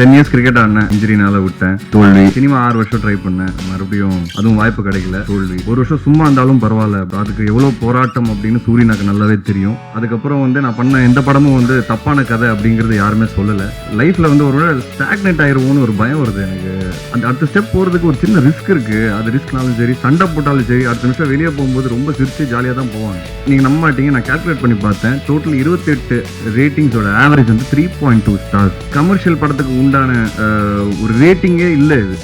Ten years cricket ஆடினேன் இன்ஜுரினால விட்டேன். தோல்வி. சினிமா ஆறு வருஷம் ட்ரை பண்ணேன். மறுபடியும் அதுவும் வாய்ப்பு கிடைக்கல. தோல்வி. ஒரு வருஷம் சும்மா இருந்தாலும் பரவாயில்ல. அதுக்கு எவ்வளவு போராட்டம் அப்படின்னு சூரியனுக்கு நல்லாவே தெரியும். அதுக்கப்புறம் வந்து நான் பண்ண எந்த படமும் வந்து தப்பான கதை அப்படிங்கிறது யாருமே சொல்லல. லைஃப்ல வந்து ஒரு ஸ்டாக்னெட் ஆயிருவோம்னு ஒரு பயம் வருது எனக்கு. அந்த அடுத்த ஸ்டெப் போறதுக்கு ஒரு சின்ன ரிஸ்க் இருக்கு. அது ரிஸ்க்னாலும் சரி சண்டை போட்டாலும் சரி அடுத்த நிமிஷம் வெளியே போகும்போது ரொம்ப சிரிச்சு ஜாலியாக தான் போவாங்க. நீங்க நம்ப மாட்டீங்க. நான் கால்குலேட் பண்ணி பார்த்தேன். டோட்டல் இருபத்தெட்டு ரேட்டிங்ஸோட ஆவரேஜ் வந்து three point two stars commercial படத்துக்கு உண்டான ஒரு ரேட்டிங்கே இல்லை இது.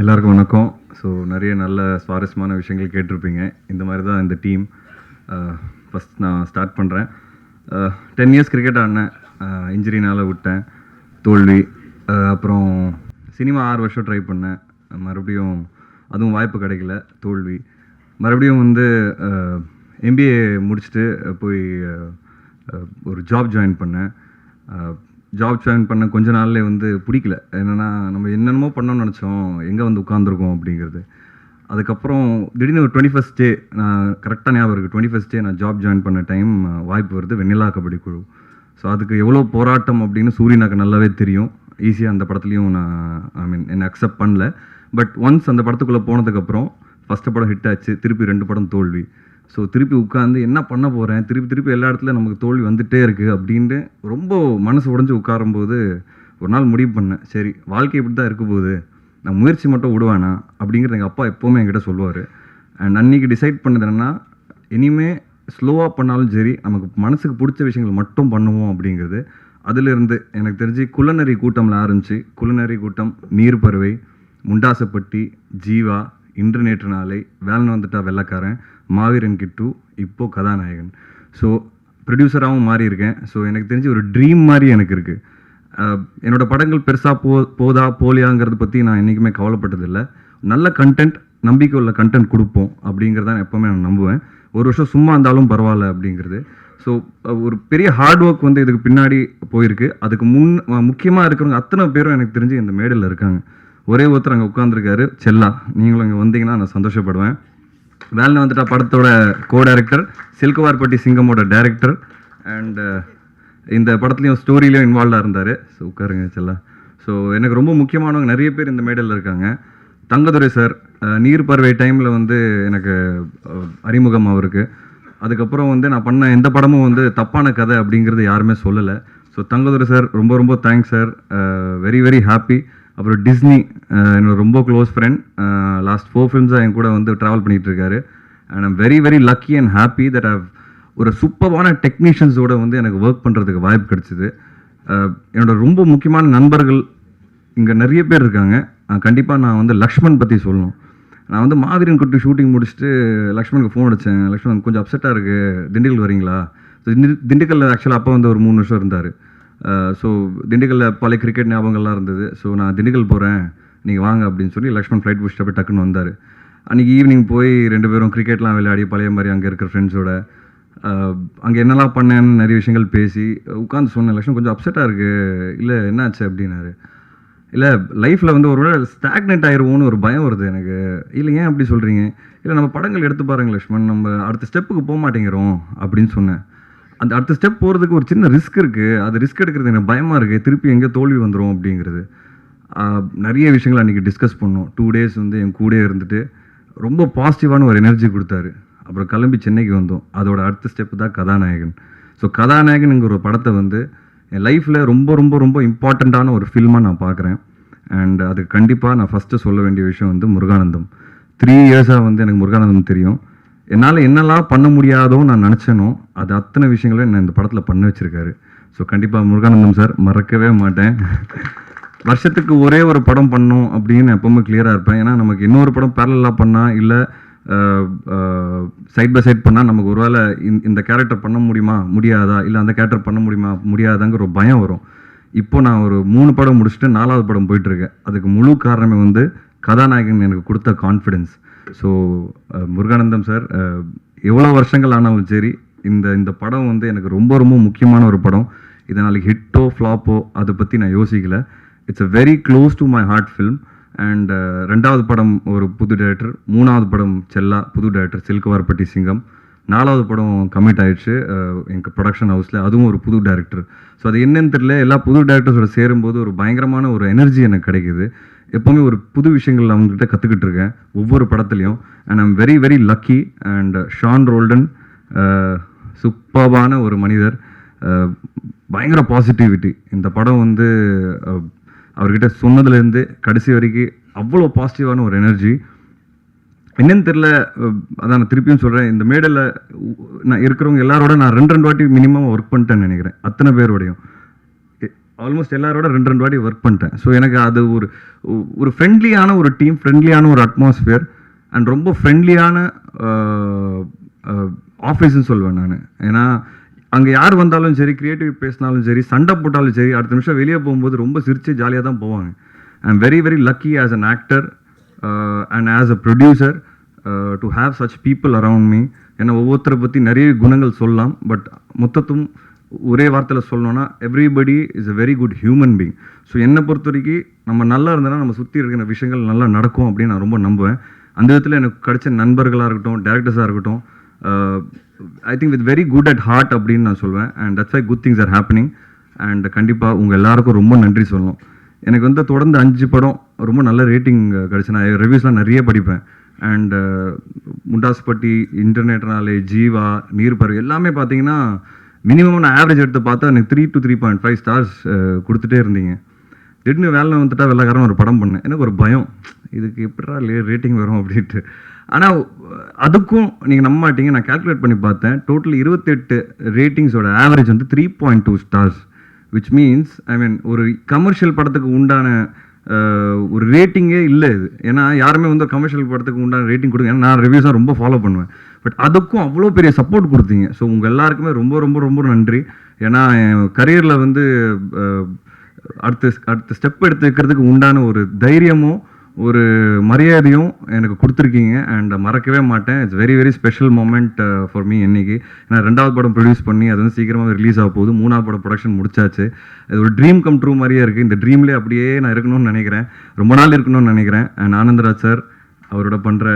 எல்லாருக்கும் வணக்கம். ஸோ நிறைய நல்ல சுவாரஸ்யமான விஷயங்கள் கேட்டிருப்பீங்க. இந்த மாதிரி தான் இந்த டீம். ஃபஸ்ட் நான் ஸ்டார்ட் பண்ணுறேன் டென் இயர்ஸ் கிரிக்கெட் ஆடினேன். இன்ஜுரினால் விட்டேன். தோல்வி. அப்புறம் சினிமா ஆறு வருஷம் ட்ரை பண்ணேன். மறுபடியும் அதுவும் வாய்ப்பு கிடைக்கல தோல்வி. மறுபடியும் வந்து எம்பிஏ முடிச்சுட்டு போய் ஒரு ஜாப் ஜாயின் பண்ணேன். ஜாப் ஜாயின் பண்ண கொஞ்ச நாள்லேயே வந்து பிடிக்கல. என்னென்னா நம்ம என்னென்னமோ பண்ணோம்னு நினச்சோம். எங்கே வந்து உட்காந்துருக்கோம் அப்படிங்கிறது. அதுக்கப்புறம் திடீர்னு ஒரு டுவெண்ட்டி ஃபஸ்ட் டே நான் கரெக்டாக ஞாபகம் இருக்குது டுவெண்ட்டி ஃபஸ்ட் டே நான் ஜாப் ஜாயின் பண்ண டைம் வாய்ப்பு வருது வெண்ணிலா கபடி குழு. ஸோ அதுக்கு எவ்வளோ போராட்டம் அப்படின்னு சூரியனாக்கு நல்லாவே தெரியும். ஈஸியாக அந்த படத்துலையும் நான் ஐ மீன் என்னை அக்செப்ட் பண்ணல. பட் ஒன்ஸ் அந்த படத்துக்குள்ளே போனதுக்கப்புறம் ஃபஸ்ட்டு படம் ஹிட் ஆச்சு. திருப்பி ரெண்டு படம் தோல்வி. ஸோ திருப்பி உட்காந்து என்ன பண்ண போகிறேன் திருப்பி திருப்பி எல்லா இடத்துல நமக்கு தோல்வி வந்துட்டே இருக்குது அப்படின்ட்டு ரொம்ப மனசு உடைஞ்சு உட்காரும்போது ஒரு நாள் முடிவு பண்ணேன். சரி வாழ்க்கை இப்படி தான் இருக்க போகுது. நான் முயற்சி மட்டும் விடுவேனா அப்படிங்கிறது எங்கள் அப்பா எப்போவுமே என்கிட்ட சொல்லுவார். அண்ட் அன்னைக்கு டிசைட் பண்ணது என்னென்னா இனிமேல் ஸ்லோவாக பண்ணாலும் சரி நமக்கு மனசுக்கு பிடிச்ச விஷயங்கள் மட்டும் பண்ணுவோம் அப்படிங்கிறது. அதிலிருந்து எனக்கு தெரிஞ்சு குள்ளநரி கூட்டம்ல ஆரம்பிச்சு குள்ளநரி கூட்டம் நீர்ப்பறவை முண்டாசப்பட்டி ஜீவா இன்று நேற்று நாளை வேலன் வந்துட்டா வெள்ளக்காரன் மாவீரன் கிட்டு இப்போ கதாநாயகன். ஸோ ப்ரொடியூசராகவும் மாறி இருக்கேன் ஸோ எனக்கு தெரிஞ்சு ஒரு ட்ரீம் மாதிரி எனக்கு இருக்குது என்னோட படங்கள் பெருசாக போ போதா போலியாங்கிறத பற்றி நான் என்றைக்குமே கவலைப்பட்டதில்லை. நல்ல கண்டென்ட் நம்பிக்கை உள்ள கண்டென்ட் கொடுப்போம் அப்படிங்கிறத நான் எப்போவுமே நான் நம்புவேன். ஒரு வருஷம் சும்மா இருந்தாலும் பரவாயில்ல அப்படிங்கிறது. ஸோ ஒரு பெரிய ஹார்ட் ஒர்க் வந்து இதுக்கு பின்னாடி போயிருக்கு. அதுக்கு முன் முக்கியமாக இருக்கிறவங்க அத்தனை பேரும் எனக்கு தெரிஞ்சு இந்த மேடையில் இருக்காங்க. ஒரே ஒருத்தர் அங்கே உட்காந்துருக்காரு செல்லா. நீங்களும் இங்கே வந்தீங்கன்னா நான் சந்தோஷப்படுவேன். வேலை வந்துட்டா படத்தோட கோ டைரக்டர் சில்குவார்பட்டி சிங்கமோட டைரக்டர் அண்டு இந்த படத்துலையும் ஸ்டோரியிலையும் இன்வால்வாக இருந்தார். ஸோ உட்காருங்க செல்லா. ஸோ எனக்கு ரொம்ப முக்கியமானவங்க நிறைய பேர் இந்த மேடையில் இருக்காங்க. தங்கதுரை சார் நீர் பறவை டைமில் வந்து எனக்கு அறிமுகம் அவருக்கு. அதுக்கப்புறம் வந்து நான் பண்ண எந்த படமும் வந்து தப்பான கதை அப்படிங்கிறது யாருமே சொல்லலை. ஸோ தங்கதுரை சார் ரொம்ப ரொம்ப thanks sir very very happy அப்புறம் டிஸ்னி என்னோடய என்னோட ரொம்ப க்ளோஸ் ஃப்ரெண்ட் லாஸ்ட் ஃபோர் ஃபிலிம்ஸாக என் கூட வந்து ட்ராவல் பண்ணிகிட்டு இருக்காரு and I'm very very lucky and happy that how ஒரு சூப்பரான டெக்னீஷியன்ஸோட வந்து எனக்கு ஒர்க் பண்ணுறதுக்கு வாய்ப்பு கிடச்சிது. என்னோட ரொம்ப முக்கியமான நண்பர்கள் இங்கே நிறைய பேர் இருக்காங்க. கண்டிப்பாக நான் வந்து லக்ஷ்மண் பற்றி சொல்லணும். நான் வந்து மாவீரன் குட்டி ஷூட்டிங் முடிச்சுட்டு லக்ஷ்மணுக்கு ஃபோன் அடித்தேன் லக்ஷ்மண் கொஞ்சம் அப்செட்டாக இருக்குது திண்டுக்கல் வரீங்களா? ஸோ திண்டுக்கல்ல ஆக்சுவலாக அப்போ வந்து ஒரு மூணு வருஷம் இருந்தார். ஸோ திண்டுக்கல்லில் பழைய கிரிக்கெட் ஞாபகங்கள்லாம் இருந்தது. ஸோ நான் திண்டுக்கல் போகிறேன் நீங்கள் வாங்க அப்படின்னு சொல்லி லக்ஷ்மண் ஃப்ளைட் பிடிச்சிட்டு போய் டக்குன்னு வந்தார். அன்றைக்கி ஈவினிங் போய் ரெண்டு பேரும் கிரிக்கெட்லாம் விளையாடி பழைய மாதிரி அங்கே இருக்கிற ஃப்ரெண்ட்ஸோட அங்கே என்னெல்லாம் பண்ணேன்னு நிறைய விஷயங்கள் பேசி உட்காந்து சொன்னேன். லக்ஷ்மண் கொஞ்சம் அப்செட்டாக இருக்குது இல்லை என்னாச்சு அப்படின்னாரு. இல்லை லைஃப்பில் வந்து ஒரு வேளை ஸ்டாக்னெட் ஆயிடுவோம்னு ஒரு பயம் வருது எனக்கு. இல்லை ஏன் அப்படி சொல்கிறீங்க இல்லை நம்ம படங்கள் எடுத்து பாருங்க லக்ஷ்மண். நம்ம அடுத்த ஸ்டெப்புக்கு போக மாட்டேங்கிறோம் அப்படின்னு சொன்னேன். அந்த அடுத்த ஸ்டெப் போகிறதுக்கு ஒரு சின்ன ரிஸ்க் இருக்குது அது ரிஸ்க் எடுக்கிறது எனக்கு பயமாக இருக்குது திருப்பி எங்கே தோல்வி வந்துடும் அப்படிங்கிறது. நிறைய விஷயங்கள் அன்றைக்கி டிஸ்கஸ் பண்ணோம். டூ டேஸ் வந்து என் கூடயே இருந்துட்டு ரொம்ப பாசிட்டிவான ஒரு எனர்ஜி கொடுத்தாரு. அப்புறம் கிளம்பி சென்னைக்கு வந்தோம். அதோட அடுத்த ஸ்டெப் தான் கதாநாயகன். ஸோ கதாநாயகனுங்கிற ஒரு படத்தை வந்து என் லைஃப்பில் ரொம்ப ரொம்ப ரொம்ப இம்பார்ட்டண்ட்டான ஒரு ஃபில்மாக நான் பார்க்குறேன். அண்ட் அது கண்டிப்பாக நான் ஃபஸ்ட்டு சொல்ல வேண்டிய விஷயம் வந்து முருகானந்தம். த்ரீ இயர்ஸாக வந்து எனக்கு முருகானந்தம் தெரியும். என்னால் என்னெல்லாம் பண்ண முடியாதோ நான் நினச்சேனோ அது அத்தனை விஷயங்களும் நான் இந்த படத்தில் பண்ண வச்சுருக்காரு. ஸோ கண்டிப்பாக முருகானந்தம் சார் மறக்கவே மாட்டேன். வருஷத்துக்கு ஒரே ஒரு படம் பண்ணும் அப்படின்னு எப்பவுமே கிளியராக இருப்பேன். ஏன்னா நமக்கு இன்னொரு படம் பேரலாக பண்ணால் இல்லை சைட் பை சைட் பண்ணால் நமக்கு ஒருவேளை இந்த- இந்த கேரக்டர் பண்ண முடியுமா முடியாதா? இல்லை அந்த கேரக்டர் பண்ண முடியுமா முடியாதாங்கிற ஒரு பயம் வரும். இப்போ நான் ஒரு மூணு படம் முடிச்சுட்டு நாலாவது படம் போயிட்டுருக்கேன் அதுக்கு முழு காரணமே வந்து கதாநாயகன் எனக்கு கொடுத்த confidence so uh, Muruganandam sir uh, எவ்வளோ வருஷங்கள் ஆனாலும் சரி இந்த இந்த படம் வந்து எனக்கு ரொம்ப ரொம்ப முக்கியமான ஒரு படம். இதனால் நாளைக்கு ஹிட்டோ ஃப்ளாப்போ அதை பற்றி நான் யோசிக்கல. It's a very close to my heart film and ரெண்டாவது படம் ஒரு புது டேரக்டர் மூணாவது படம் செல்லா புது டேரக்டர் சில்குவார்பட்டி சிங்கம். நாலாவது படம் கமிட் ஆயிடுச்சு எங்கள் ப்ரொடக்ஷன் ஹவுஸில் அதுவும் ஒரு புது டேரக்டர் ஸோ அது என்னன்னு தெரியல எல்லா புது டேரக்டர்ஸோட சேரும்போது ஒரு பயங்கரமான ஒரு எனர்ஜி எனக்கு கிடைக்குது. எப்போவுமே ஒரு புது விஷயங்கள் அவங்ககிட்ட கற்றுக்கிட்டு இருக்கேன். ஒவ்வொரு படத்துலையும். And I'm very very lucky and Sean Roldan சூப்பர்பான ஒரு மனிதர். Uh, பயங்கர பாசிட்டிவிட்டி இந்த படம் வந்து uh, அவர்கிட்ட சொன்னதுலேருந்து கடைசி வரைக்கும் அவ்வளோ பாசிட்டிவான ஒரு எனர்ஜி என்னன்னு தெரில uh, அதான் நான் திருப்பியும் சொல்கிறேன் இந்த மேடையில் நான் இருக்கிறவங்க எல்லாரோட நான் ரெண்டு ரெண்டு வாட்டி மினிமம் ஒர்க் பண்ணிட்டேன்னு நினைக்கிறேன். அத்தனை பேரோடையும். ஆல்மோஸ்ட் எல்லாரோட ரெண்டு ரெண்டு வாட்டி ஒர்க் பண்ணிட்டேன். ஸோ எனக்கு அது ஒரு ஒரு ஃப்ரெண்ட்லியான ஒரு டீம் ஃப்ரெண்ட்லியான ஒரு அட்மாஸ்ஃபியர் அண்ட் ரொம்ப ஃப்ரெண்ட்லியான ஆஃபீஸ்ன்னு சொல்லுவேன் நான். ஏன்னா அங்கே யார் வந்தாலும் சரி க்ரியேட்டிவ் பேசினாலும் சரி சண்டை போட்டாலும் சரி அடுத்த நிமிஷம் வெளியே போகும்போது ரொம்ப சிரித்து ஜாலியாக தான் போவாங்க. I am very very lucky as an actor and as a producer to have such people around me ஏன்னா ஒவ்வொருத்தரை பற்றி நிறைய குணங்கள் சொல்லலாம் பட் மொத்தத்தும் ஒரே வார்த்தையில் சொல்லணும்னா everybody is a very good human being so என்னை பொறுத்த வரைக்கும் நம்ம நல்லா இருந்தோன்னா நம்ம சுற்றி இருக்கிற விஷயங்கள் நல்லா நடக்கும் அப்படின்னு நான் ரொம்ப நம்புவேன். அந்த விதத்தில் எனக்கு கிடைச்ச நண்பர்களாக இருக்கட்டும் டேரக்டர்ஸாக இருக்கட்டும் I think with very good at heart அப்படின்னு நான் சொல்வேன். And that's why good things are happening and கண்டிப்பாக உங்கள் எல்லாருக்கும் ரொம்ப நன்றி சொல்லணும். எனக்கு வந்து தொடர்ந்து அஞ்சு படம் ரொம்ப நல்ல ரேட்டிங் கிடச்சி நான் ரிவ்யூஸ்லாம் நிறைய படிப்பேன். அண்ட் uh, முண்டாஸ்பட்டி இன்டர்நெட் நாளே ஜீவா நீர்பறவை எல்லாமே பார்த்தீங்கன்னா மினிமம் நான் ஆவரேஜ் எடுத்து பார்த்தா எனக்கு three to three point five stars கொடுத்துட்டே இருந்தீங்க. திடீர்னு வேலை வந்துட்டா வெள்ளக்காரன் ஒரு படம் பண்ணேன் எனக்கு ஒரு பயம். இதுக்கு எப்படா ரேட்டிங் வரும் அப்படின்ட்டு. ஆனால் அதுக்கும் நீங்கள் நம்ப மாட்டீங்க நான் கால்குலேட் பண்ணி பார்த்தேன். டோட்டல் இருபத்தெட்டு ரேட்டிங்ஸோட ஆவரேஜ் வந்து three point two stars which means I mean ஒரு கமர்ஷியல் படத்துக்கு உண்டான ஒரு ரேட்டிங்கே இல்லை இது. ஏன்னா யாருமே வந்து கமர்ஷியல் படத்துக்கு உண்டான ரேட்டிங் கொடுங்க. ஏன்னா நான் ரிவ்யூஸாக ரொம்ப ஃபாலோ பண்ணுவேன். பட் அதுக்கும் அவ்வளோ பெரிய சப்போர்ட் கொடுத்தீங்க. ஸோ உங்கள் எல்லாருக்குமே ரொம்ப ரொம்ப ரொம்ப நன்றி. ஏன்னா என் கரியரில் வந்து அடுத்த அடுத்த ஸ்டெப் எடுத்து வைக்கிறதுக்கு உண்டான ஒரு தைரியமும் ஒரு மரியாதையும் எனக்கு கொடுத்துருக்கீங்க. அண்ட் மறக்கவே மாட்டேன். It's very very special moment for me இன்னைக்கு. நான் ரெண்டாவது படம் ப்ரொடியூஸ் பண்ணி அது வந்து சீக்கிரமாக ரிலீஸ் ஆக போகுது. மூணாவது படம் ப்ரொடக்ஷன் முடிச்சாச்சு. அது ஒரு ட்ரீம் கம் ட்ரூ மாதிரியே இருக்குது இந்த ட்ரீம்லேயே அப்படியே நான் இருக்கணும்னு நினைக்கிறேன். ரொம்ப நாள் இருக்கணும்னு நினைக்கிறேன். அண்ட் ஆனந்தராஜ் சார் அவரோட பண்ணுற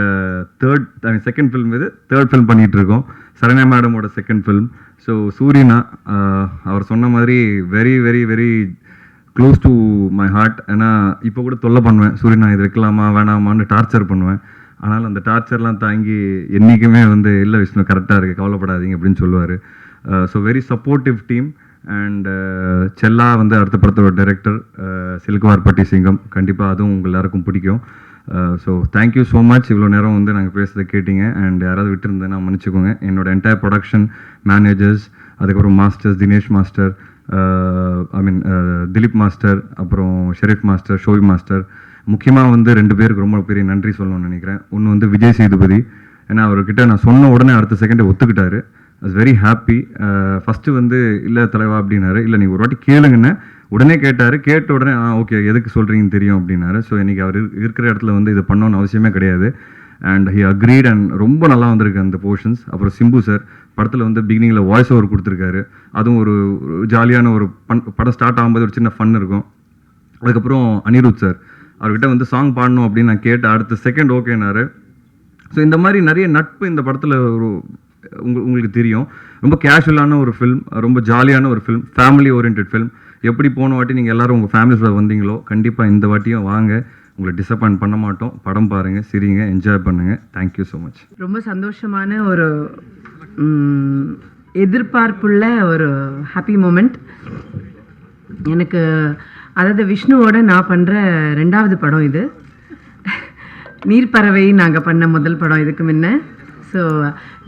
தேர்ட் செகண்ட் ஃபிலிம் இது தேர்ட் ஃபிலிம் பண்ணிகிட்டு இருக்கோம் சரண்யா மேடமோட செகண்ட் ஃபிலிம் ஸோ சூரியனா அவர் சொன்ன மாதிரி very very very close to my heart ஏன்னா இப்போ கூட தொல்லை பண்ணுவேன். சூரியனா இது வைக்கலாமா வேணாமான்னு டார்ச்சர் பண்ணுவேன். ஆனால் அந்த டார்ச்சர்லாம் தாங்கி என்றைக்குமே வந்து இல்லை விஷ்ணு கரெக்டாக இருக்குது கவலைப்படாதீங்க அப்படின்னு சொல்லுவார். So very supportive team and Chella வந்து அடுத்த படத்தோட டைரக்டர் சில்குவார்பட்டி சிங்கம் கண்டிப்பாக அதுவும் உங்கள் எல்லாருக்கும் பிடிக்கும். ஸோ தேங்க்யூ ஸோ மச் இவ்வளோ நேரம் வந்து நாங்கள் பேசுறதை கேட்டீங்க. அண்ட் யாராவது விட்டுருந்தேன்னா மன்னிச்சுக்கோங்க. என்னோட என்டையர் ப்ரொடக்ஷன் மேனேஜர்ஸ் அதுக்கப்புறம் masters Dinesh master I mean Dileep master அப்புறம் ஷெரீஃப் மாஸ்டர் ஷோவி மாஸ்டர் முக்கியமாக வந்து ரெண்டு பேருக்கு ரொம்ப பெரிய நன்றி சொல்லணும்னு நினைக்கிறேன். ஒன்று வந்து விஜய் சேதுபதி. ஏன்னா அவர்கிட்ட நான் சொன்ன உடனே அடுத்த செகண்டே ஒத்துக்கிட்டாரு. இஸ் வெரி ஹாப்பி ஃபஸ்ட்டு வந்து இல்லை தலைவா அப்படின்னாரு. இல்லை நீங்கள் ஒரு வாட்டி கேளுங்கன்னு உடனே கேட்டார் கேட்ட உடனே ஆ ஓகே எதுக்கு சொல்கிறீங்கன்னு தெரியும் அப்படின்னாரு. ஸோ இன்றைக்கி அவர் இருக்கிற இடத்துல வந்து இது பண்ணணும்னு அவசியமே கிடையாது. அண்ட் ஹி அக்ரீட் அண்ட் ரொம்ப நல்லா வந்திருக்கு அந்த போர்ஷன்ஸ் அப்புறம் சிம்பு சார் படத்தில் வந்து பிகினிங்கில் வாய்ஸ் ஓவர் கொடுத்துருக்காரு. அதுவும் ஒரு ஜாலியான ஒரு பண் படம் ஸ்டார்ட் ஆகும்போது ஒரு சின்ன ஃபன் இருக்கும். அதுக்கப்புறம் அனிருத் சார் அவர்கிட்ட வந்து சாங் பாடணும் அப்படின்னு நான் கேட்டேன் அடுத்த செகண்ட் ஓகேனாரு ஸோ இந்த மாதிரி நிறைய நட்பு இந்த படத்தில் ஒரு உங்களுக்கு தெரியும். ரொம்ப கேஷுவலான ஒரு ஃபில்ம் ரொம்ப ஜாலியான ஒரு ஃபில்ம் ஃபேமிலி ஓரியன்ட் ஃபில்ம் எப்படி போன வாட்டி நீங்கள் எல்லோரும் உங்கள் ஃபேமிலிஸோட வந்தீங்களோ கண்டிப்பாக இந்த வாட்டியும் வாங்க. உங்களை டிசப்பாயின்ட் பண்ண மாட்டோம். படம் பாருங்கள் சிரிங்க என்ஜாய் பண்ணுங்கள் தேங்க்யூ ஸோ மச் ரொம்ப சந்தோஷமான ஒரு எதிர்பார்ப்புள்ள ஒரு ஹாப்பி மூமெண்ட் எனக்கு அதாவது விஷ்ணுவோட நான் பண்ணுற ரெண்டாவது படம் இது. நீர்ப்பறவை நாங்கள் பண்ண முதல் படம் இதுக்கு முன்ன. ஸோ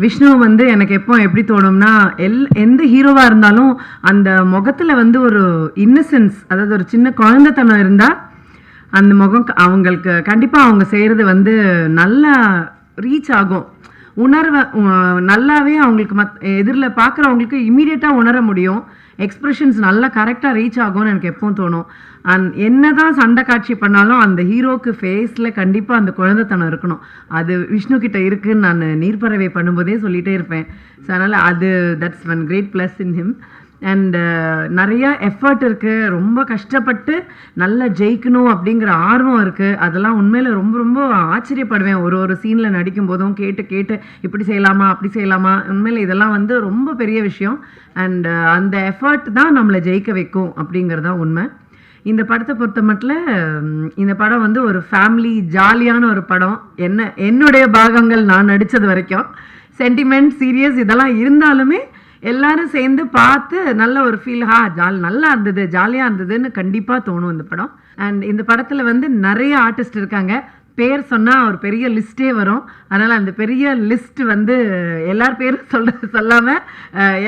விஷ்ணு வந்து எனக்கு எப்போ எப்படி தோணும்னா எல் எந்த ஹீரோவாக இருந்தாலும் அந்த முகத்தில் வந்து ஒரு இன்னசென்ஸ் அதாவது ஒரு சின்ன குழந்தைத்தனம் இருந்தால் அந்த முகம் அவங்களுக்கு கண்டிப்பாக அவங்க செய்கிறது வந்து நல்லா ரீச் ஆகும். உணர்வை நல்லாவே அவங்களுக்கு மத் எதிரில் பார்க்குறவங்களுக்கு இமீடியட்டாக உணர முடியும். எக்ஸ்பிரஷன்ஸ் நல்லா கரெக்டாக ரீச் ஆகும்னு எனக்கு எப்பவும் தோணும். அண்ட் என்னதான் சண்டை காட்சி பண்ணாலும் அந்த ஹீரோக்கு ஃபேஸில் கண்டிப்பாக அந்த குழந்தைத்தனம் இருக்கணும். அது விஷ்ணு கிட்ட இருக்குன்னு நான் நீர்ப்பறவை பண்ணும்போதே சொல்லிகிட்டே இருப்பேன். ஸோ அதனால் அது that's one great plus in him and uh, நிறையா எஃபர்ட் இருக்குது ரொம்ப கஷ்டப்பட்டு நல்லா ஜெயிக்கணும் அப்படிங்கிற ஆர்வம் இருக்குது அதெல்லாம் உண்மையில் ரொம்ப ரொம்ப ஆச்சரியப்படுவேன். ஒரு ஒரு சீனில் நடிக்கும் போதும் கேட்டு கேட்டு இப்படி செய்யலாமா அப்படி செய்யலாமா? உண்மையில் இதெல்லாம் வந்து ரொம்ப பெரிய விஷயம். அண்ட் uh, அந்த எஃபர்ட் தான் நம்மளை ஜெயிக்க வைக்கும் அப்படிங்கிறது தான் உண்மை. இந்த படத்தை பொறுத்த மட்டில் இந்த படம் வந்து ஒரு ஃபேமிலி ஜாலியான ஒரு படம். என்ன என்னுடைய பாகங்கள் நான் நடித்தது வரைக்கும். சென்டிமெண்ட் சீரியஸ் இதெல்லாம் இருந்தாலுமே எல்லாரும் சேர்ந்து பார்த்து நல்ல ஒரு ஃபீல் ஹா ஜால் நல்லா இருந்தது ஜாலியாக இருந்ததுன்னு கண்டிப்பாக தோணும் இந்த படம். அண்ட் இந்த படத்தில் வந்து நிறைய ஆர்டிஸ்ட் இருக்காங்க. பேர் சொன்னால் ஒரு பெரிய லிஸ்ட்டே வரும். அதனால் அந்த பெரிய லிஸ்ட் வந்து எல்லார் பேரும் சொல்ல சொல்லாமல்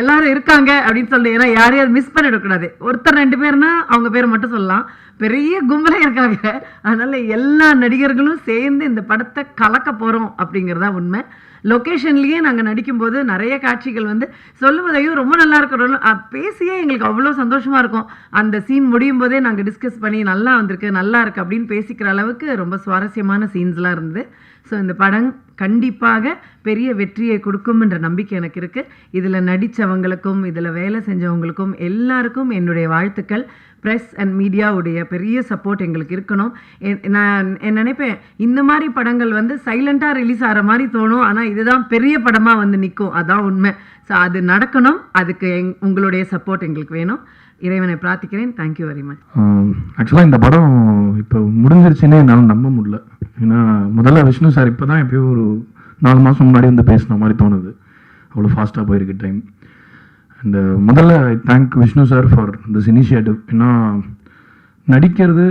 எல்லாரும் இருக்காங்க அப்படின்னு சொல்லி ஏன்னா யாரையும் மிஸ் பண்ணிடக்கூடாது. ஒருத்தர் ரெண்டு பேர்னா அவங்க பேரை மட்டும் சொல்லலாம். பெரிய கும்பலாக இருக்காங்க. அதனால் எல்லா நடிகர்களும் சேர்ந்து இந்த படத்தை கலக்க போகிறோம் அப்படிங்கிறதா உண்மை. லொக்கேஷன்லேயே நாங்கள் நடிக்கும்போது நிறைய காட்சிகள் வந்து சொல்லுவதையும் ரொம்ப நல்லா இருக்கிறோம் பேசியே எங்களுக்கு அவ்வளோ சந்தோஷமாக இருக்கும். அந்த சீன் முடியும் போதே நாங்கள் டிஸ்கஸ் பண்ணி நல்லா வந்திருக்கு நல்லா இருக்குது அப்படின்னு பேசிக்கிற அளவுக்கு ரொம்ப சுவாரஸ்யமான சீன்ஸ்லாம் இருந்தது. ஸோ இந்த படம் கண்டிப்பாக பெரிய வெற்றியை கொடுக்கும்ன்ற நம்பிக்கை எனக்கு இருக்குது இதில் நடித்தவங்களுக்கும் இதில் வேலை செஞ்சவங்களுக்கும் எல்லாருக்கும் என்னுடைய வாழ்த்துக்கள். ப்ரெஸ் அண்ட் மீடியாவுடைய பெரிய சப்போர்ட் எங்களுக்கு இருக்கணும். நான் என் நினைப்பேன் இந்த மாதிரி படங்கள் வந்து சைலண்ட்டாக ரிலீஸ் ஆகிற மாதிரி தோணும். ஆனால் இதுதான் பெரிய படமாக வந்து நிற்கும் அதான் உண்மை. ஸோ அது நடக்கணும். அதுக்கு எங் உங்களுடைய சப்போர்ட் எங்களுக்கு வேணும். இறைவனை பிரார்த்திக்கிறேன். தேங்க்யூ வெரி மச் ஆக்சுவலாக இந்த படம் இப்போ முடிஞ்சிருச்சுன்னே என்னால் நம்ப முடியல. ஏன்னா முதல்ல விஷ்ணு சார் இப்போ தான் எப்பயோ ஒரு நாலு மாதம் முன்னாடி வந்து பேசின மாதிரி தோணுது. அவ்வளோ ஃபாஸ்ட்டாக போயிருக்கு டைம் அண்ட் uh, முதல்ல I thank Vishnu sir for this initiative ஏன்னா நடிக்கிறது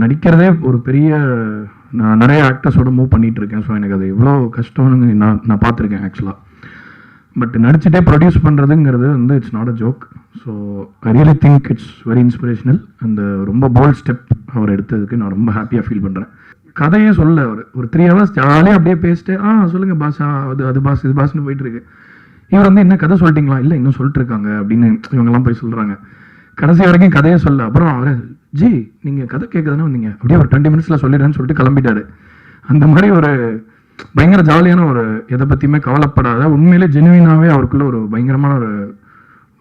நடிக்கிறதே ஒரு பெரிய நான் நிறைய ஆக்டர்ஸோட மூவ் பண்ணிட்டு இருக்கேன் ஸோ எனக்கு அது எவ்வளோ கஷ்டம்னு நான் நான் பார்த்துருக்கேன் ஆக்சுவலாக பட் நடிச்சுட்டே ப்ரொடியூஸ் பண்ணுறதுங்கிறது வந்து it's not a joke so I really think it's very inspirational அந்த ரொம்ப போல்ட் ஸ்டெப் அவர் எடுத்ததுக்கு நான் ரொம்ப ஹாப்பியாக ஃபீல் பண்ணுறேன் கதையே சொல்ல அவர் ஒரு த்ரீ ஹவர்ஸ் ஜாலியாக அப்படியே பேசிட்டு ஆ சொல்லுங்கள் பாஷா அது அது பாஸ் இது பாஸ்னு போயிட்டுருக்கு. இவர் வந்து என்ன கதை சொல்லிட்டீங்களா? இல்லை இன்னும் சொல்லிட்டு இருக்காங்க அப்படின்னு இவங்கெல்லாம் போய் சொல்கிறாங்க கடைசி வரைக்கும் கதையே சொல்ல. அப்புறம் அவர் ஜி நீங்கள் கதை கேட்குதுன்னு வந்தீங்க. அப்படியே ஒரு டுவெண்ட்டி மினிட்ஸில் சொல்லிடுறேன்னு சொல்லிட்டு கிளம்பிட்டாரு. அந்த மாதிரி ஒரு பயங்கர ஜாலியான ஒரு எதை பற்றியுமே கவலைப்படாத உண்மையிலே ஜெனுவினாகவே அவருக்குள்ள ஒரு பயங்கரமான ஒரு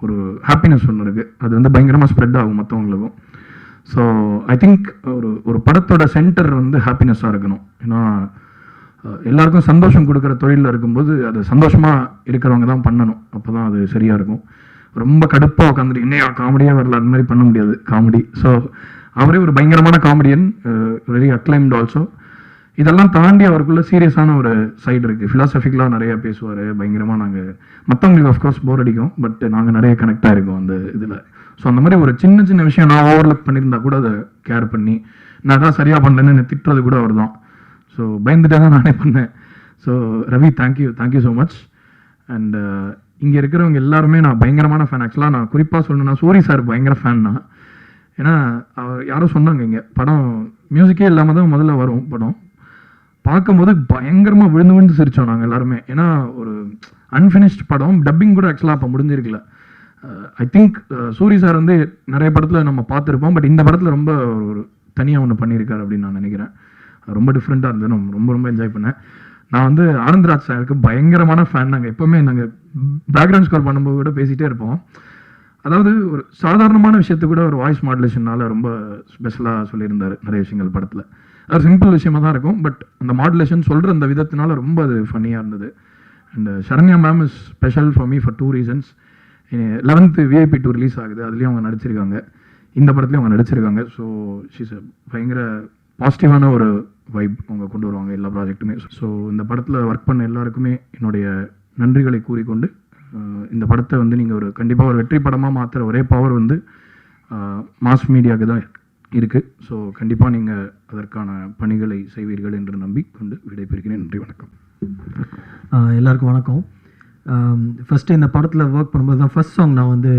ஒரு ஹாப்பினஸ் ஒன்று இருக்குது அது வந்து பயங்கரமாக ஸ்ப்ரெட் ஆகும் மற்றவங்களுக்கும் ஸோ ஐ திங்க் ஒரு ஒரு படத்தோட சென்டர் வந்து ஹாப்பினஸ்ஸாக இருக்கணும். ஏன்னா எல்லாருக்கும் சந்தோஷம் கொடுக்குற தொழிலில் இருக்கும்போது அது சந்தோஷமாக இருக்கிறவங்க தான் பண்ணணும். அப்போ தான் அது சரியாக இருக்கும். ரொம்ப கடுப்பாக உட்காந்துட்டு இன்னையா காமெடியாக வரல? அந்த மாதிரி பண்ண முடியாது. காமெடி. ஸோ அவரே ஒரு பயங்கரமான காமெடியன் வெரி அக்ளைம்டு ஆல்சோ இதெல்லாம் தாண்டி அவருக்குள்ள சீரியஸான ஒரு சைடு இருக்குது ஃபிலாசபிக்கலாக நிறைய பேசுவார். பயங்கரமாக நாங்கள் மற்றவங்களுக்கு அஃப்கோர்ஸ் போர் அடிக்கும். பட் நாங்கள் நிறைய கனெக்ட் இருக்கோம் அந்த இதில். ஸோ அந்த மாதிரி ஒரு சின்ன சின்ன விஷயம் நான் ஓவர்லுக் பண்ணியிருந்தா கூட அதை கேர் பண்ணி நான் தான் சரியாக பண்ணலன்னு என்னை திட்டுறது கூட அவர் தான் ஸோ பயந்துட்டாதான் நானே பண்ணேன். So Ravi thank you thank you so much and இங்கே இருக்கிறவங்க எல்லாருமே நான் பயங்கரமான ஃபேன் ஆக்சுவலாக நான் குறிப்பாக சொல்லணும்னா சூரி சார் பயங்கர ஃபேன் நான். ஏன்னா அவர் யாரும் சொன்னாங்க இங்கே. படம் மியூசிக்கே இல்லாமல் தான் முதல்ல வரும் படம். பார்க்கும்போது பயங்கரமாக விழுந்து விழுந்து சிரித்தோம் நாங்கள் எல்லாருமே. ஏன்னா ஒரு அன்ஃபினிஷ்ட் படம். டப்பிங் கூட ஆக்சுவலாக அப்போ முடிஞ்சிருக்கல. ஐ திங்க் சூரி சார் வந்து நிறைய படத்தில் நம்ம பார்த்துருப்போம். பட் இந்த படத்தில் ரொம்ப ஒரு தனியாக ஒன்று பண்ணியிருக்காரு அப்படின்னு நான் நினைக்கிறேன். ரொம்ப டிஃப்ரெண்ட்டாக இருந்தது. நான் ரொம்ப ரொம்ப என்ஜாய் பண்ணேன். நான் வந்து ஆனந்த்ராஜ் சாருக்கு பயங்கரமான ஃபேன் நாங்கள் எப்போவுமே நாங்கள் பேக்ரவுண்ட் ஸ்கோர் பண்ணும்போது கூட பேசிகிட்டே இருப்போம். அதாவது ஒரு சாதாரணமான விஷயத்தை கூட ஒரு வாய்ஸ் மாடுலேஷனால ரொம்ப ஸ்பெஷலாக சொல்லியிருந்தார் நிறைய விஷயங்கள் படத்தில். அது சிம்பிள் விஷயமா தான் இருக்கும். பட் அந்த மாடுலேஷன் சொல்கிற அந்த விதத்தினால ரொம்ப அது ஃபன்னியாக இருந்தது. And Saranya ma'am is special for me for two reasons eleventh VIP two release ஆகுது. அதுலேயும் அவங்க நடிச்சிருக்காங்க. இந்த படத்துலையும் அவங்க நடிச்சிருக்காங்க. ஸோ ஷீஸ் பயங்கர பாசிட்டிவான ஒரு வைப் அவங்க கொண்டு வருவாங்க எல்லா ப்ராஜெக்ட்டுமே ஸோ இந்த படத்தில் ஒர்க் பண்ண எல்லாருக்குமே என்னுடைய நன்றிகளை கூறிக்கொண்டு இந்த படத்தை வந்து நீங்கள் ஒரு கண்டிப்பாக ஒரு வெற்றி படமாக மாற்றுற ஒரே பவர் வந்து மாஸ் மீடியாவுக்கு தான் இருக்குது ஸோ கண்டிப்பாக நீங்கள் அதற்கான பணிகளை செய்வீர்கள் என்று நம்பி கொண்டு விடைபெறுகிறேன். நன்றி வணக்கம். எல்லாருக்கும் வணக்கம். ஃபஸ்ட்டு இந்த படத்தில் ஒர்க் பண்ணும்போது தான் ஃபர்ஸ்ட் சாங் நான் வந்து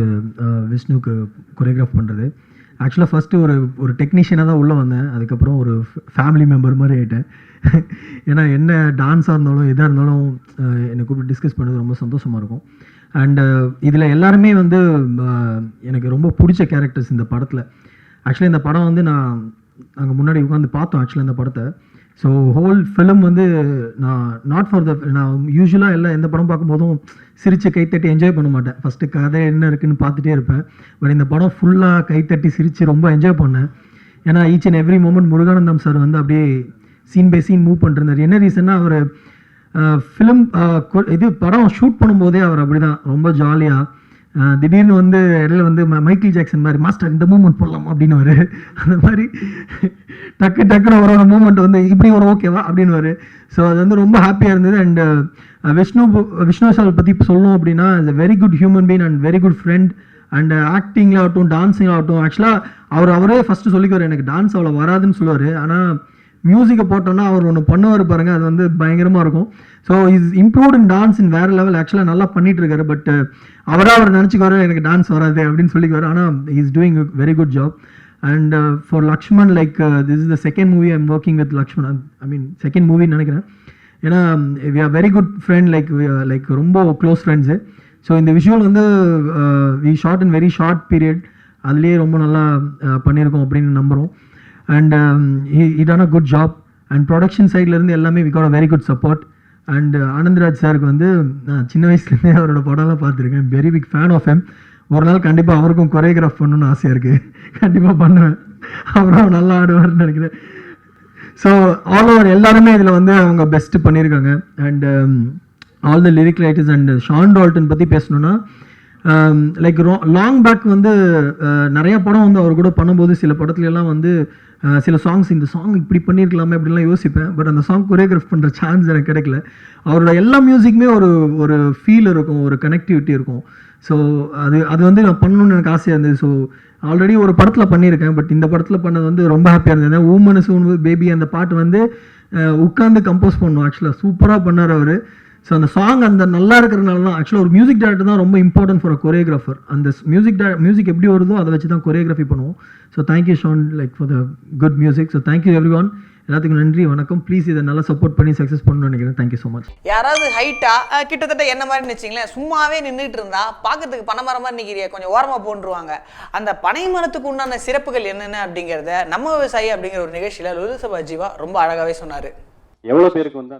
விஷ்ணுவுக்கு கொரியோகிராஃப் பண்ணுறது ஆக்சுவலாக ஃபஸ்ட்டு ஒரு ஒரு டெக்னீஷியனாக தான் உள்ளே வந்தேன். அதுக்கப்புறம் ஒரு ஃபேமிலி மெம்பர் மாதிரி ஆகிட்டேன் ஏன்னா என்ன டான்ஸாக இருந்தாலும் எதாக இருந்தாலும் என்னை கூப்பிட்டு டிஸ்கஸ் பண்ணது ரொம்ப சந்தோஷமாக இருக்கும். அண்டு இதில் எல்லாருமே வந்து எனக்கு ரொம்ப பிடிச்ச கேரக்டர்ஸ் இந்த படத்தில். ஆக்சுவலி இந்த படம் வந்து நான் நாங்கள் முன்னாடி உட்காந்து பார்த்தோம் ஆக்சுவலாக இந்த படத்தை. ஸோ ஹோல் ஃபிலிம் வந்து நான் நாட் ஃபார் த நான் யூஸ்வலாக எல்லாம் எந்த படம் பார்க்கும்போதும் சிரித்து கைத்தட்டி என்ஜாய் பண்ண மாட்டேன். ஃபஸ்ட்டு கதை என்ன இருக்குன்னு பார்த்துட்டே இருப்பேன். பட் இந்த படம் ஃபுல்லாக கைத்தட்டி சிரித்து ரொம்ப என்ஜாய் பண்ணேன். ஏன்னா each and every moment Muruganandam sir வந்து அப்படியே சீன் பை சீன் மூவ் பண்ணிருந்தார். என்ன ரீசன்னா அவர் ஃபிலிம் இது படம் ஷூட் பண்ணும்போதே அவர் அப்படி தான் ரொம்ப ஜாலியாக திடீர்னு வந்து இடையில வந்து மைக்கேல் ஜாக்சன் மாதிரி மாஸ்டர் இந்த மூமெண்ட் போடலாம் அப்படின்னு வரு அந்த மாதிரி டக்கு டக்குன்னு ஒரு ஒரு மூமெண்ட் வந்து இப்படி ஒரு ஓகேவா அப்படின்னு வரு ஸோ அது வந்து ரொம்ப ஹாப்பியாக இருந்தது. அண்டு விஷ்ணு விஷ்ணு சார் பற்றி சொல்லணும் அப்படின்னா is a very good human being and very good friend and ஆக்டிங்கில் ஆகட்டும் டான்ஸிங் ஆகட்டும் ஆக்சுவலாக அவர் அவரே ஃபஸ்ட்டு சொல்லிக்குவார் எனக்கு டான்ஸ் அவ்வளோ வராதுன்னு சொல்லுவார். ஆனால் மியூசிக்கை போட்டோன்னா அவர் ஒன்று பண்ணுவார் பாருங்கள் அது வந்து பயங்கரமாக இருக்கும். So is improved in dance in வேறு லெவல் ஆக்சுவலாக நல்லா பண்ணிட்டு இருக்காரு பட் uh, அவராக அவர் நினச்சிக்குவாரு எனக்கு டான்ஸ் வராது அப்படின்னு சொல்லிக்குவார். ஆனால் is doing very good job and for Lakshman like this is the second movie I'm working with Lakshman I mean second மூவின்னு நினைக்கிறேன். ஏன்னா we are very good friend like like ரொம்ப close friends so இந்த visual வந்து we shot in very short period அதுலேயே ரொம்ப நல்லா uh, பண்ணியிருக்கோம் அப்படின்னு நம்புகிறோம் அண்ட் இடான குட் ஜாப் அண்ட் ப்ரொடக்ஷன் சைட்லேருந்து எல்லாமே we got a very good support and Anandraj சாருக்கு வந்து நான் சின்ன வயசுலேருந்தே அவரோட படம்லாம் பார்த்துருக்கேன். Very big fan of him ஒரு நாள் கண்டிப்பாக அவருக்கும் கொரியோகிராஃப் பண்ணணும்னு ஆசையாக இருக்குது கண்டிப்பாக பண்ணுவேன். அவரும் நல்லா ஆடுவார்னு நினைக்கிறேன். ஸோ ஆல் ஓவர் எல்லாருமே இதில் வந்து அவங்க பெஸ்ட் பண்ணியிருக்காங்க. And all the lyric writers and Sean Roldan பற்றி பேசணுன்னா லைக் லாங் பேக் வந்து நிறையா நிறைய படம் வந்து அவர் கூட பண்ணும்போது சில படத்துலலாம் வந்து சில சாங்ஸ் இந்த சாங் இப்படி பண்ணியிருக்கலாமே அப்படிலாம் யோசிப்பேன். பட் அந்த சாங் கொரியோகிராஃப் பண்ணுற சான்ஸ் எனக்கு கிடைக்கல. அவரோட எல்லா மியூசிக்குமே ஒரு ஒரு ஃபீல் இருக்கும் ஒரு கனெக்டிவிட்டி இருக்கும். ஸோ அது அது வந்து நான் பண்ணணும்னு எனக்கு ஆசையாக இருந்தது. ஸோ ஆல்ரெடி ஒரு படத்தில் பண்ணியிருக்கேன் பட் இந்த படத்தில் பண்ணது வந்து ரொம்ப ஹாப்பியாக இருந்தது. ஊமனு சூன் பேபி அந்த பாட்டு வந்து உட்காந்து கம்போஸ் பண்ணோம். ஆக்சுவலாக சூப்பராக பண்ணார் அவர். ஸோ அந்த சாங் அந்த நல்லா இருக்கிறனால தான் ஆக்சுவலாக ஒரு மியூசிக் டேரக்டர் தான் ரொம்ப இம்பார்ட்டன்ட் ஃபார் அ கொரியோகிராஃபர் அந்த மியூசிக் மியூசிக் எப்படி வருதோ அதை வச்சு தான் கொரியோகிராஃபி பண்ணுவோம். So thank you Sean like for the good music so thank you everyone எல்லாத்துக்கும் நன்றி வணக்கம். ப்ளீஸ் இதை நல்லா சப்போர்ட் பண்ணி சக்ஸஸ் பண்ணணும்னு நினைக்கிறேன். தேங்க்யூ ஸோ மச் யாராவது ஹைட்டா கிட்டத்தட்ட என்ன மாதிரி வச்சிங்களேன் சும்மாவே நின்றுட்டு இருந்தா பார்க்கறதுக்கு பனைமரம் மாதிரி நிற்கிறிய கொஞ்சம் ஓரமாக போன்றுவாங்க. அந்த பனை மரத்துக்கு உண்டான சிறப்புகள் என்னென்ன அப்படிங்கிறத நம்ம விவசாயி அப்படிங்கிற ஒரு நிகழ்ச்சியில் லுலுசபா ஜீவா ரொம்ப அழகாவே சொன்னார். எவ்வளோ பேருக்கு வந்து